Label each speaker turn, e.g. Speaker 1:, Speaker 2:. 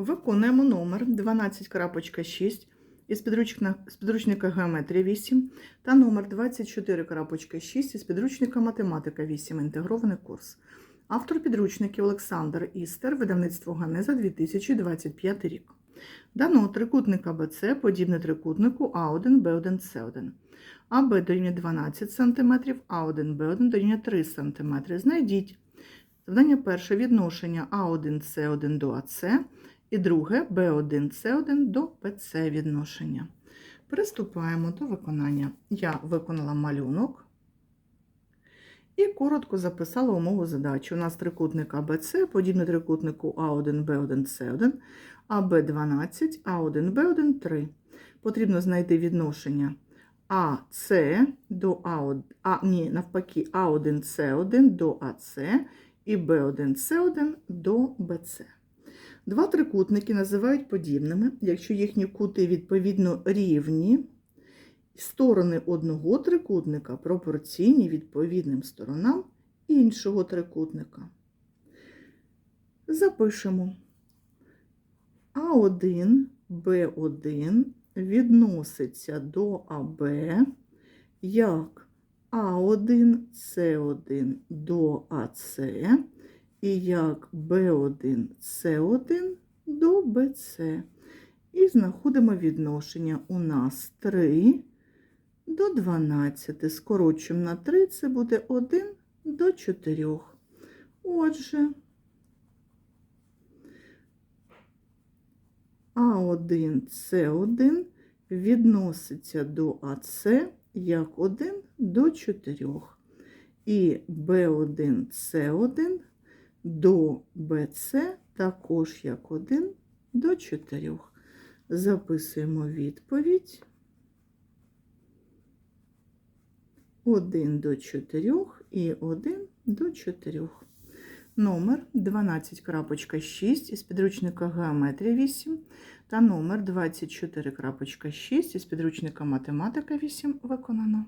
Speaker 1: Виконуємо номер 12.6 із підручника, Геометрія 8 та номер 24.6 із підручника Математика 8. Інтегрований курс. Автор підручників Олександр Істер, видавництво Ганеза 2025 рік. Дано трикутник АБЦ подібне трикутнику А1, Б1, С1. АБ дорівнює 12 см, А1, Б1 дорівнює 3 см. Знайдіть завдання перше відношення А1, С1 до АЦ і друге B1, C1 до PC відношення. Приступаємо до виконання. Я виконала малюнок і коротко записала умову задачі. У нас трикутник ABC, подібний трикутнику А1, B1, C1, АБ12, А1, B1, 3. Потрібно знайти відношення АС до А1, а, ні, навпаки, А1, С1 до АС і B1, С1 до BC. Два трикутники називають подібними, якщо їхні кути відповідно рівні, сторони одного трикутника пропорційні відповідним сторонам іншого трикутника. Запишемо А1, Б1 відноситься до АБ як А1, С1 до АС і як B1, C1 до BC. І знаходимо відношення у нас 3 до 12. Скорочуємо на 3, це буде 1 до 4. Отже, А1, С1 відноситься до АС як 1 до 4. І B1, С1 до BC також як 1 до 4. Записуємо відповідь 1 до 4 і 1 до 4. Номер 12.6 із підручника Геометрія 8 та номер 24.6 із підручника Математика 8 виконано.